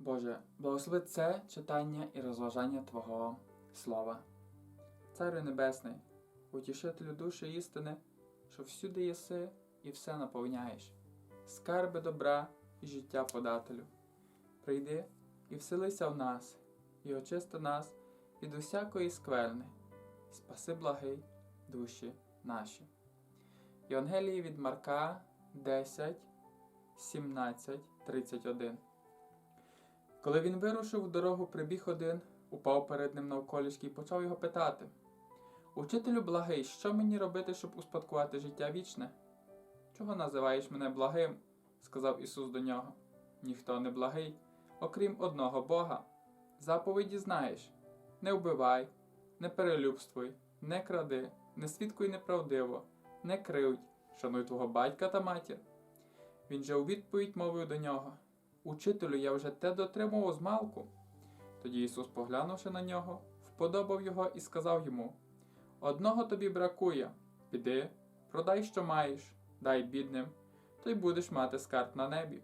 Боже, благослови це читання і розважання Твого Слова. Царю Небесний, утішителю душі істини, що всюди єси і все наповняєш, скарби добра і життя подателю. Прийди і вселися в нас, і очисти нас від усякої скверни, спаси благий душі наші. Євангелії від Марка 10, 17, 31. Коли він вирушив в дорогу, прибіг один, упав перед ним навколішки і почав його питати: Учителю благий, що мені робити, щоб успадкувати життя вічне? Чого називаєш мене благим? сказав Ісус до нього. Ніхто не благий, окрім одного Бога. Заповіді знаєш: не вбивай, не перелюбствуй, не кради, не свідкуй неправдиво, не кривдь, шануй твого батька та матір. Він же у відповідь мовив до нього: Учителю, я вже те дотримував з малку. Тоді Ісус, поглянувши на нього, вподобав його і сказав йому: Одного тобі бракує, піди, продай, що маєш, дай бідним, то й будеш мати скарб на небі.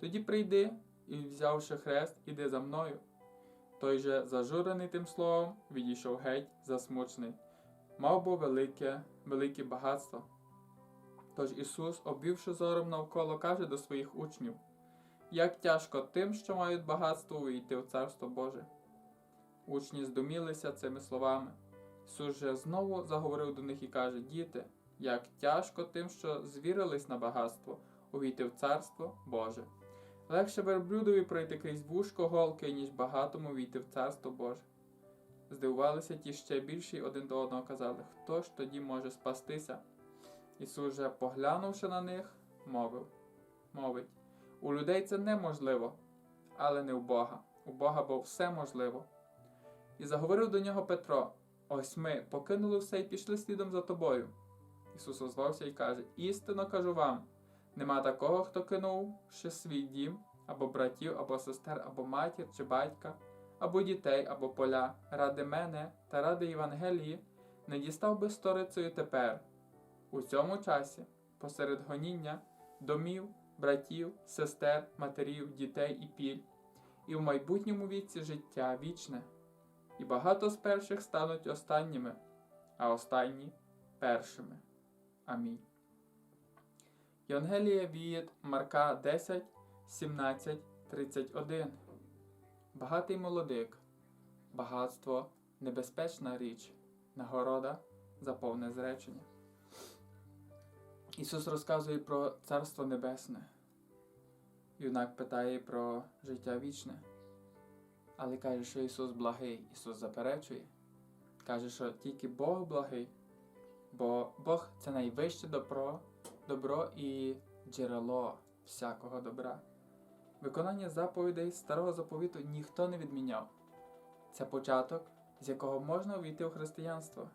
Тоді прийди і, взявши хрест, іди за мною. Той же, зажурений тим словом, відійшов геть засмучений, мав бо велике, велике багатство. Тож Ісус, обвівши зором навколо, каже до своїх учнів: Як тяжко тим, що мають багатство, увійти в Царство Боже. Учні здумілися цими словами. Ісус же знову заговорив до них і каже: Діти, як тяжко тим, що звірились на багатство, увійти в Царство Боже. Легше верблюдові пройти крізь вушко голки, ніж багатому війти в Царство Боже. Здивувалися ті ще більші один до одного казали, хто ж тоді може спастися? Ісус же, поглянувши на них, мовив, мовить, у людей це неможливо, але не у Бога. У Бога бо все можливо. І заговорив до нього Петро: Ось ми покинули все і пішли слідом за тобою. Ісус озвався і каже: Істинно кажу вам, нема такого, хто кинув ще свій дім, або братів, або сестер, або матір, чи батька, або дітей, або поля, ради мене та ради Євангелії, не дістав би сторицею тепер, у цьому часі, посеред гоніння, домів, братів, сестер, матерів, дітей і піль, і в майбутньому віці життя вічне. І багато з перших стануть останніми, а останні першими. Амінь. Євангелія від Марка 10, 17, 31. Багатий молодик, багатство небезпечна річ, нагорода за повне зречення. Ісус розказує про Царство Небесне. Юнак питає про життя вічне, але каже, що Ісус благий, Ісус заперечує. Каже, що тільки Бог благий, бо Бог це найвище добро, добро і джерело всякого добра. Виконання заповідей старого заповіту ніхто не відміняв. Це початок, з якого можна увійти в християнство.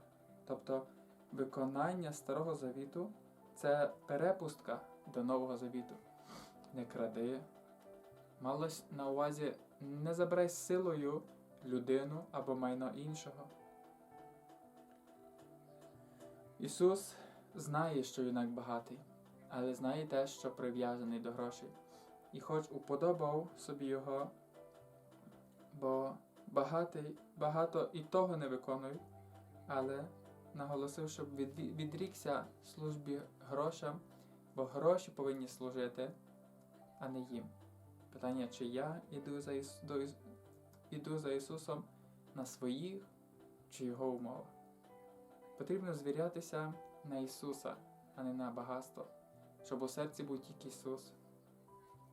Тобто виконання старого завіту це перепустка до Нового Завіту. Не кради. Малось на увазі не забирай силою людину або майно іншого. Ісус знає, що юнак багатий, але знає те, що прив'язаний до грошей. І хоч уподобав собі його, бо багатий багато і того не виконують, але наголосив, щоб відрікся службі грошам, бо гроші повинні служити, а не їм. Питання, чи я іду за, Іс... до іду за Ісусом на своїх чи Його умовах. Потрібно звірятися на Ісуса, а не на багатство, щоб у серці був тільки Ісус.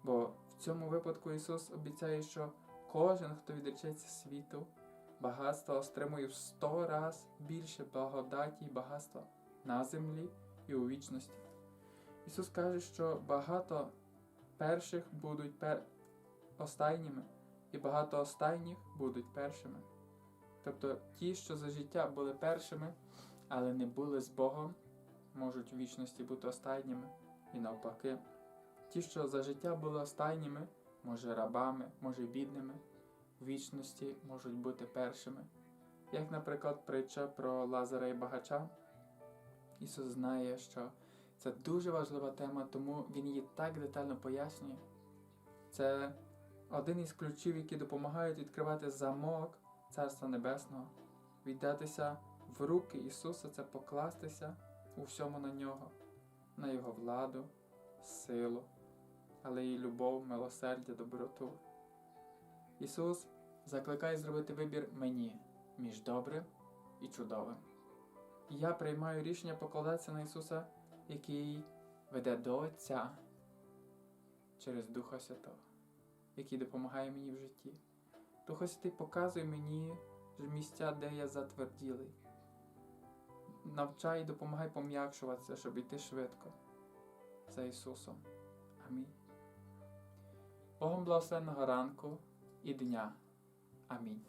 Бо в цьому випадку Ісус обіцяє, що кожен, хто відречеться світу, багатства отримує в сто раз більше благодаті і багатства на землі і у вічності. Ісус каже, що багато перших будуть пер... останніми, і багато останніх будуть першими. Тобто ті, що за життя були першими, але не були з Богом, можуть у вічності бути останніми, і навпаки. Ті, що за життя були останніми, може рабами, може бідними, в вічності можуть бути першими. Як, наприклад, притча про Лазара і багача. Ісус знає, що це дуже важлива тема, тому Він її так детально пояснює. Це один із ключів, які допомагають відкривати замок Царства Небесного, віддатися в руки Ісуса це покластися у всьому на Нього, на Його владу, силу, але і любов, милосердя, доброту. Ісус закликає зробити вибір мені між добрим і чудовим. Я приймаю рішення покладатися на Ісуса, який веде до Отця через Духа Святого, який допомагає мені в житті. Духа Святий показує мені місця, де я затверділий. Навчай і допомагай пом'якшуватися, щоб йти швидко за Ісусом. Амінь. Богом благословенного ранку і дня. Амінь.